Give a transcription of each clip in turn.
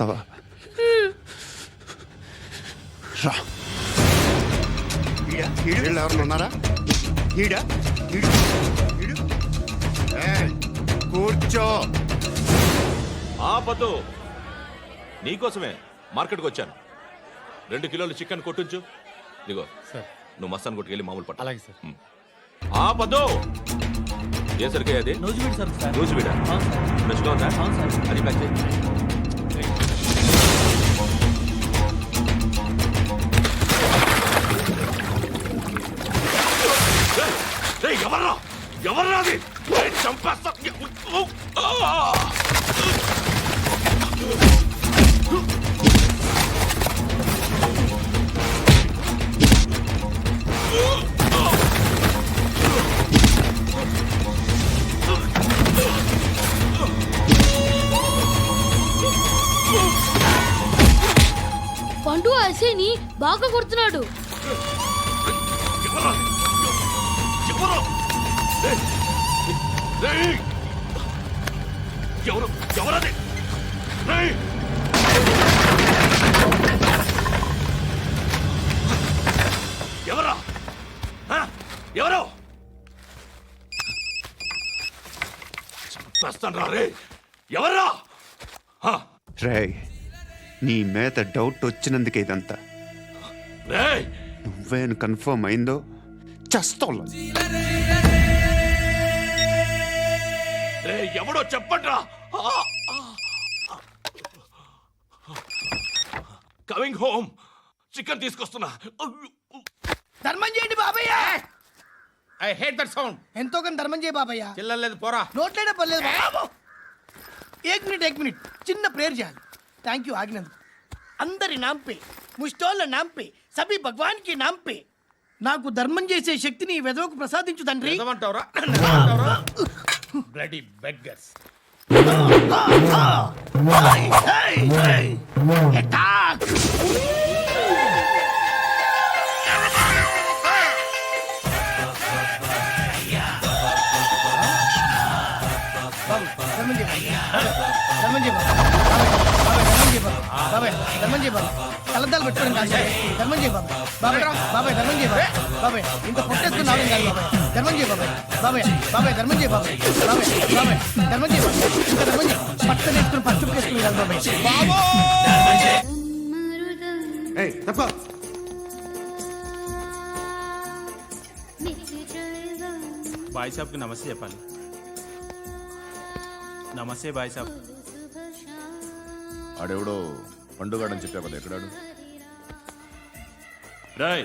వాళ్ళని గుర్తుపడతావా రా. ఈడ, వీళ్ళు ఎవరు ఉన్నారా? ఈడ? ఈడు, ఈడు. ఏయ్, కూర్చో. ఆపద్దు నీకోసమే మార్కెట్కి వచ్చాను. రెండు కిలోలు చికెన్ కొట్టించు. ఇదిగో సార్. నువ్వు మస్తాన్ కొట్టుకెళ్ళి మామూలు పట్ట. అలాగే సార్. ఆపద్దు ఏ సరికే అది? Nuzvid sir sir. రోజు వీడా అవును సార్. ఫ్రెష్గా ఉందా? అవును సార్. అది ప్యాక్ చేయి. ఎవర్రా? ఎవర్రా అది? చంపేస్తా. పండు అసేని బాగా కొడుతున్నాడు. ఎవరు? చంపేస్తాను రా. ఎవరా రే నీ మీద డౌట్ వచ్చినందుకే ఇదంతా. నువ్వేను కన్ఫర్మ్ అయిందో చస్తావు రే ఎవడో చెప్పండ్రా. Coming home. చికెన్ తీసుకొస్తున్నా ధర్మం చేయండి బాబయ్య ఐ హేట్ దట్ సౌండ్ ఎంతో కొంత ధర్మం చేయ బాబయ్య. చిల్లలేదు పోరా. నోట్లేనే పర్లేదు బాబు. ఏక్ మినిట్ ఏక్ మినిట్. చిన్న ప్రేయర్ చేయాలి. థ్యాంక్ యూ ఆగినందుకు. అందరి నాంపే ముష్టోళ్ళ నాంపే సభి భగవాన్కి నాంపే. నాకు ధర్మం చేసే శక్తిని ఈ వెదవకు ప్రసాదించు తండ్రి. Bloody beggars! బాబు, ధర్మం చేయి ధర్మం చేయి బాబు. బాబాయ్, ధర్మం చేయి బాబాయ్, ధర్మం చేయి కాదు ధర్మం బాబాయ్ బాబాయ్ బాబాయ్ ధర్మం బాబాయ్ బాబాయ్ ఇంత పొట్టేసుకుని కాదు బాబాయ్ ధర్మం బాబాయ్ బాబాయ్ బాబాయ్ ధర్మం బాబాయ్ బాబాయ్ బాబాయ్ ధర్మం బాబాయ్ ఇంకా ధర్మం వేసుకుని వేసుకుని కాదు బాబాయ్ తప్ప బాయ్ నమస్తే చెప్పాలి నమస్తే బాయ్ సాబ్. ఆడెవడో పండుగాడని చెప్పావు కదా ఎక్కడాడు? రాయ్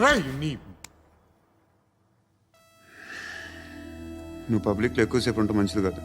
చంపనివ్వను నువ్వు పబ్లిక్లో ఎక్కువసేపు ఉంటే మంచిది కాదు.